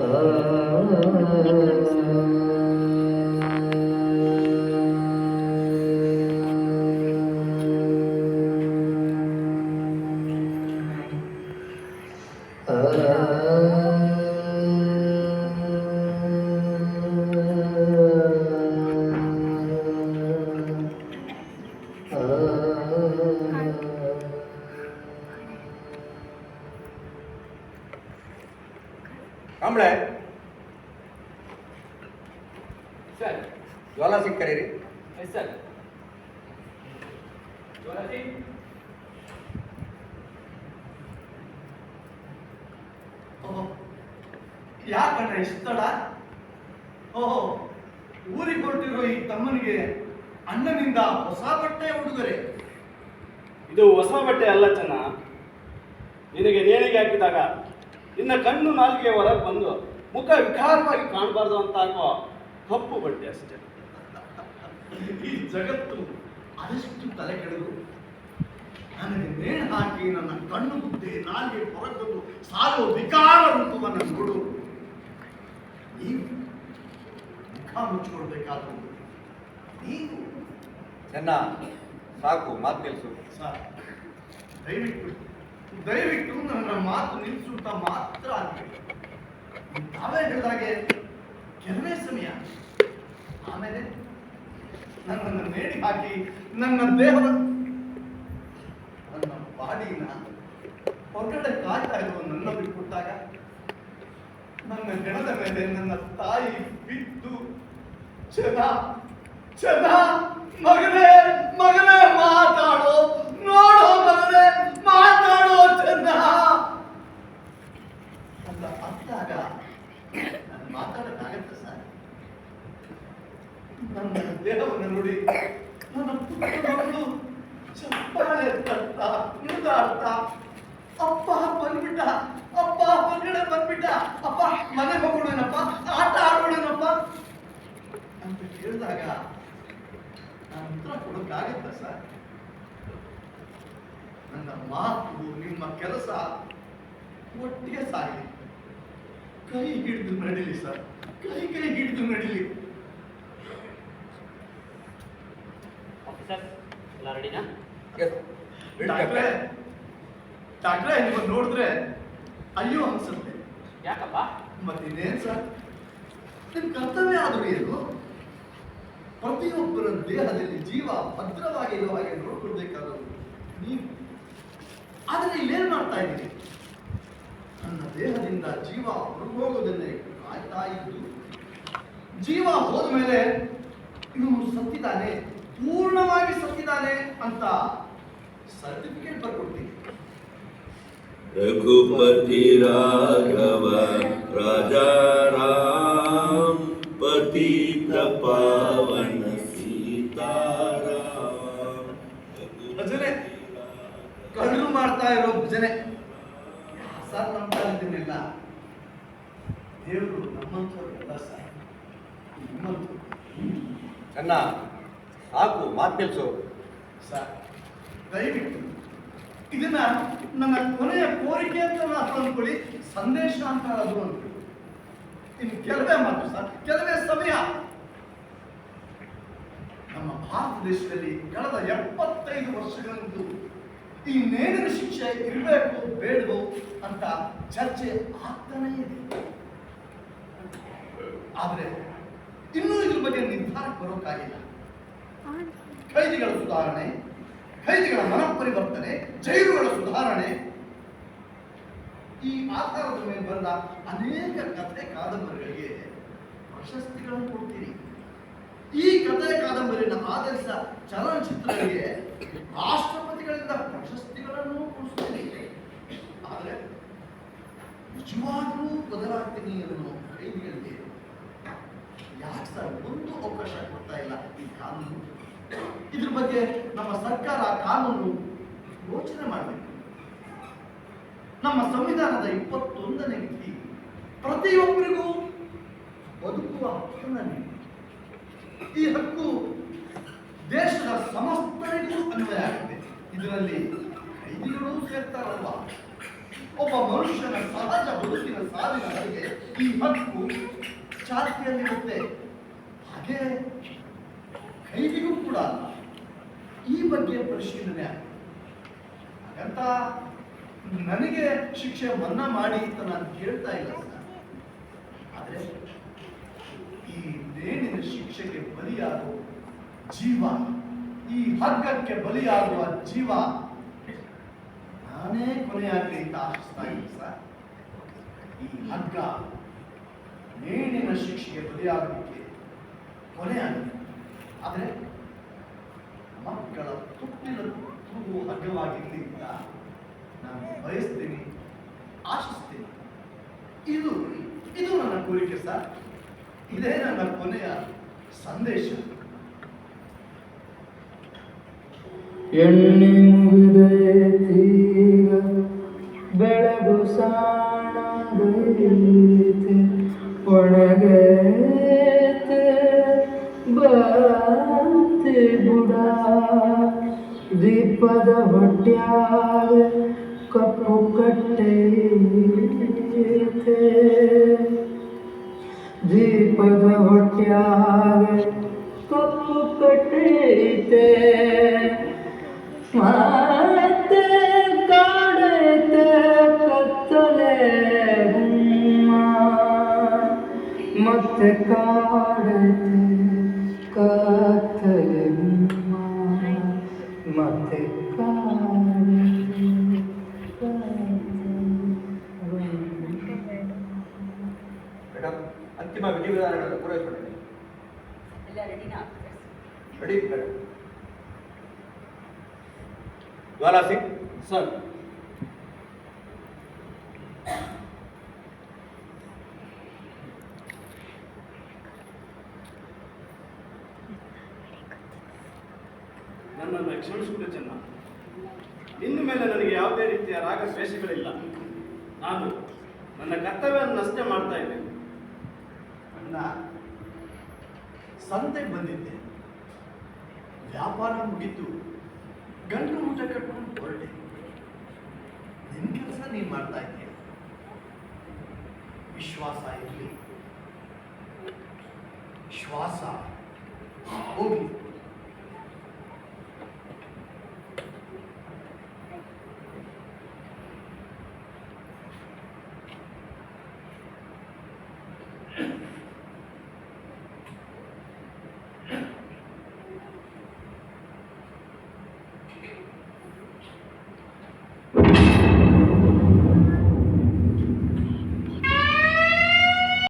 Uh... Kamble sir. ಜ್ವಾಲ ಕರೀರಿ. Yes sir. ಜ್ವಾಲಾಜಿ ಯಾಕಣ್ಣ ಇಷ್ಟು ಓಹೋ. ಊರಿಗೆ ಹೊರಟಿರೋ ಈ ತಮ್ಮನಿಗೆ ಅಣ್ಣನಿಂದ ಹೊಸ ಬಟ್ಟೆ ಉಡುಗೊರೆ. ಇದು ಹೊಸ ಬಟ್ಟೆ ಅಲ್ಲ ಚೆನ್ನ. ನಿನಗೆ ನೇಣಿಗೆ ಹಾಕಿದಾಗ ನಿನ್ನ ಕಣ್ಣು ನಾಲಿಗೆ ಹೊರಗೆ ಬಂದು ಮುಖ ವಿಕಾರವಾಗಿ ಕಾಣಬಾರ್ದು ಅಂತ ಹಾಕೋ ಕಪ್ಪು ಬಟ್ಟೆ ಅಷ್ಟೇ. ಈ ಜಗತ್ತು ಅದೆಷ್ಟು ತಲೆ ಕೆಡದು? ನನಗೆ ನೇಣು ಹಾಕಿ ನನ್ನ ಕಣ್ಣು ಮುದ್ದೆ ನಾಲಿಗೆ ಹೊರಗೆ ಬಂದು ಸಾಲು ವಿಕಾರ ರೂಪವನ್ನು ನೋಡು. ನೀವು ಮುಖ ಮುಚ್ಚಿಕೊಳ್ಬೇಕಾದ್ರು ನೀವು ಚೆನ್ನ ಸಾಕು ಮಾತು ಕೆಲಸ ಸರ್ ದಯವಿಟ್ಟು ದಯವಿಟ್ಟು ನನ್ನ ಮಾತು ನಿಲ್ಲಿಸುತ್ತಾ ಮಾತ್ರ ಆಗ್ಬೇಕು ತಾವೇ ಹೇಳಿದಾಗೆ ಕೆಲವೇ ಸಮಯ. ಆಮೇಲೆ ನನ್ನನ್ನು ಮೇಲೆ ಹಾಕಿ ನನ್ನ ದೇಹದ ನನ್ನ ಬಾಡಿನ ಹೊರಗಡೆ ಕಾಯ್ತಾ ಇರುವ ನನ್ನ ಬಿಟ್ಟಾಗ ನನ್ನ ಹೆಣದ ಮೇಲೆ ನನ್ನ ತಾಯಿ ಬಿದ್ದು ಚದ ಚದ ಮಗನೇ ಮಗನೇ ಮಾತಾಡೋ ನೋಡೋ ಮಗನೇ ಮಾತಾಡೋ ಚೆನ್ನ ಅಂತ ಅತ್ತಾಗ ನಾನು ಮಾತಾಡಕ್ಕಾಗತ್ತೆ ಸರ್ ನನ್ನ ದೇಹವನ್ನು ನೋಡಿ ನನ್ನ ಪುಟ್ಟಗಳು ಚಪ್ಪಾಳೆ ತಟ್ಟ ಅರ್ಥ ಅಪ್ಪ ಬಂದ್ಬಿಟ್ಟ ಅಪ್ಪ ಹೊರಗಡೆ ಬಂದ್ಬಿಟ್ಟ ಅಪ್ಪ ಮನೆ ಹೋಗೋಣನಪ್ಪ ಆಟ ಆಡೋಣನಪ್ಪ ಅಂತ ಕೇಳಿದಾಗ ನಾನು ಉತ್ತರ ಕೊಡೋಕ್ಕಾಗತ್ತ ಸರ್ ನನ್ನ ಮಾತು ನಿಮ್ಮ ಕೆಲಸ ಒಟ್ಟಿಗೆ ಸಾಗಲಿ ಕೈ ಹಿಡಿದು ನಡೀಲಿ ಸರ್ ಕೈ ಕೈ ಹಿಡಿದು ನಡೀಲಿ ಆಫೀಸರ್ ಎಲ್ಲ ರೆಡಿನಾ ಎಸ್ ಡಾಕ್ಟ್ರೆ ಡಾಕ್ಟ್ರೆ ನೀವು ನೋಡಿದ್ರೆ ಅಯ್ಯೋ ಅನ್ಸುತ್ತೆ. ಯಾಕಪ್ಪ? ಮತ್ತಿನ್ನೇನ್ ಸರ್? ನಿಮ್ ಕರ್ತವ್ಯ ಆದ್ರೂ ಏನು? ಪ್ರತಿಯೊಬ್ಬರ ದೇಹದಲ್ಲಿ ಜೀವ ಭದ್ರವಾಗಿ ಇರುವ ಹಾಗೆ ನೋಡ್ಕೊಳ್ಬೇಕಾದವರು ನೀವು. ಆದರೆ ಇಲ್ಲೇನ್ ಮಾಡ್ತಾ ಇದ್ದೀರಿ? ನನ್ನ ದೇಹದಿಂದ ಜೀವ ಹೊರಗೋಗೋದನ್ನೇ ಕಾಯ್ತಾ ಇದ್ದು ಜೀವ ಹೋದ್ಮೇಲೆ ಇನ್ನು ಸತ್ತಿದ್ದಾನೆ ಪೂರ್ಣವಾಗಿ ಸತ್ತಿದ್ದಾನೆ ಅಂತ ಸರ್ಟಿಫಿಕೇಟ್ ಬರ್ಕೊಡ್ತೀನಿ. ರಘುಪತಿ ರಾಘವ ರಾಜಾರಾಮ್ ಪತಿತ ಪಾವನ ಸೀತಾರಾಮ್. ಭಜನೆ. ಕಣ್ಣು ಮಾಡ್ತಾ ಇರೋ ಭಜನೆ. ಸರ್ ನಮ್ಮ ದೇವರು ನಮ್ಮಂಥವ್ರಿಗೆಲ್ಲ ಸರ್. ಸಾಕು ಮಾತು ಕೆಲಸ ಸರ್, ದಯವಿಟ್ಟು ಇದನ್ನ ನನ್ನ ಕೊನೆಯ ಕೋರಿಕೆ ಅಂತ ಮಾತ್ರ ಅನ್ಕೊಳ್ಳಿ ಸಂದೇಶ ಅಂತ ಅದು ಇನ್ನು ಕೆಲವೇ ಮಾತು ಸರ್, ಕೆಲವೇ ಸಮಯ. ನಮ್ಮ ಭಾರತ ದೇಶದಲ್ಲಿ ಕಳೆದ ಎಪ್ಪತ್ತೈದು ವರ್ಷಗಳಿಂದ ಈ ನೇರ ಶಿಕ್ಷೆ ಇರಬೇಕು, ಬೇಡವು ಅಂತ ಚರ್ಚೆ ಆಗ್ತಾನೇ ಇದೆ. ಆದರೆ ಇನ್ನೂ ಇದ್ರ ಬಗ್ಗೆ ನಿರ್ಧಾರಕ್ಕೆ ಬರೋಕ್ಕಾಗಿಲ್ಲ. ಖೈದಿಗಳ ಸುಧಾರಣೆ ಖೈದಿಗಳ ಮನಪರಿವರ್ತನೆ, ಜೈಲುಗಳ ಸುಧಾರಣೆ. ಈ ಆಧಾರದ ಮೇಲೆ ಬಂದ ಅನೇಕ ಕಥೆ ಕಾದಂಬರಿಗಳಿಗೆ ಪ್ರಶಸ್ತಿಗಳನ್ನು ಕೊಡ್ತೀರಿ. ಈ ಕಥೆ ಕಾದಂಬರಿಯನ್ನು ಆಧರಿಸಿದ ಚಲನಚಿತ್ರಗಳಿಗೆ ರಾಷ್ಟ್ರಪತಿಗಳಿಂದ ಪ್ರಶಸ್ತಿಗಳನ್ನು ಕೊಡಿಸ್ತೀನಿ ಆದರೆ ನಿಜವಾಗ್ಲೂ ಬದಲಾಗ್ತೀನಿ ಅನ್ನೋ ಖೈದಿಗಳಿಗೆ ಯಾಕೆ ಸರ್? ಒಂದು ಅವಕಾಶ ಕೊಡ್ತಾ ಇಲ್ಲ ಈ ಕಾನೂನು. ಇದ್ರ ಬಗ್ಗೆ ನಮ್ಮ ಸರ್ಕಾರ ಕಾನೂನು ಯೋಚನೆ ಮಾಡಬೇಕು. ನಮ್ಮ ಸಂವಿಧಾನದ ಇಪ್ಪತ್ತೊಂದನೇ ವಿಧಿ ಪ್ರತಿಯೊಬ್ಬರಿಗೂ ಬದುಕುವ ಹಕ್ಕನ್ನು ಈ ಹಕ್ಕು ದೇಶದ ಸಮಸ್ತರಿಗೂ ಅನ್ವಯ ಆಗಿದೆ ಇದರಲ್ಲಿ ಕೈದಿಗಳು ಸೇರ್ತಾರಲ್ವ? ಒಬ್ಬ ಮನುಷ್ಯನ ಸಹಜ ಬದುಕಿನ ಹಾಗೆ ಈ ಹಕ್ಕು ಚಾಲ್ತಿಯಲ್ಲಿರುತ್ತೆ. ಹಾಗೆ ಕೈದಿಗೂ ಕೂಡ ಈ ಬಗ್ಗೆ ಪರಿಶೀಲನೆ. ಹಾಗಂತ ನನಗೆ ಶಿಕ್ಷೆ ಮನ್ನಾ ಮಾಡಿ ಅಂತ ನಾನು ಕೇಳ್ತಾ ಇಲ್ಲ ಆದ್ರೆ ಈ ನೇಣಿನ ಶಿಕ್ಷೆಗೆ ಬಲಿಯಾಗುವ ಜೀವ, ಈ ಹಗ್ಗಕ್ಕೆ ಬಲಿಯಾಗುವ ಜೀವ ನಾನೇ ಕೊನೆಯಾಗಲಿ ಅಂತ ಆಶಿಸ್ತಾ ಇದ್ದೀನಿ ಸರ್. ಈ ಹಗ್ಗ ನೇಣಿನ ಶಿಕ್ಷೆಗೆ ಬಲಿಯಾಗಲಿಕ್ಕೆ ಕೊನೆಯಾಗಿದೆ ಆದರೆ ಮಕ್ಕಳ ತುಟ್ಟಿನ ತುಂಬು ಹಗ್ಗವಾಗಿರ್ಲಿ ಅಂತ ನಾನು ಬಯಸ್ತೀನಿ, ಆಶಿಸ್ತೀನಿ. ಇದು ಇದು ನನ್ನ ಕೋರಿಕೆ ಸರ್. ಇದೇ ನನ್ನ ಕೊನೆಯ ಸಂದೇಶ. ಎಣ್ಣೆ ಮುಗಿದೈತೀಗ ದೀಪದ ಹೊಟ್ಯಾಗ ಕಪ್ಪು ಕಟ್ಟೈತೆ ದೀಪದ ಹೊಟ್ಯಾಗ ಕಪ್ಪು ಕಟ್ಟೈತೆ ಮತ್ತೆ ಕಾಡೈತೆ ಕತ್ತಲೆ ಗುಮ್ಮ ಮತ್ತೆ ಕಾಡೈತೆ ಅಂತಿಮ ವಿಧಿವಿಧಾನಗಳನ್ನು ರೆಡಿನಾ ರೆಡಿ ಜ್ವಾಲಾ ಸಿಂಗ್. ಸರ್. ನನ್ನನ್ನು ಕ್ಷಮಿಸಿಬಿಡು ಚೆನ್ನ. ಇನ್ನು ಮೇಲೆ ನನಗೆ ಯಾವುದೇ ರೀತಿಯ ರಾಗ ಸ್ವೇಷಗಳಿಲ್ಲ ನಾನು ನನ್ನ ಕರ್ತವ್ಯವನ್ನು ಅಷ್ಟೇ ಮಾಡ್ತಾ ಇದ್ದೇನೆ. ಅಣ್ಣ ಸಂತೆ ಬಂದಿದ್ದೆ. ವ್ಯಾಪಾರ ಮುಗಿತು. ಗಂಟು ಊಟ ಕಟ್ಕೊಂಡು ಹೊರಟೆ. ನಿನ್ನ ಕೆಲಸ ನೀನ್ ಮಾಡ್ತಾ ಇದ್ದೀಯ? ವಿಶ್ವಾಸ ಇರಲಿ. ಶ್ವಾಸ ಹೋಗ್ಲಿ.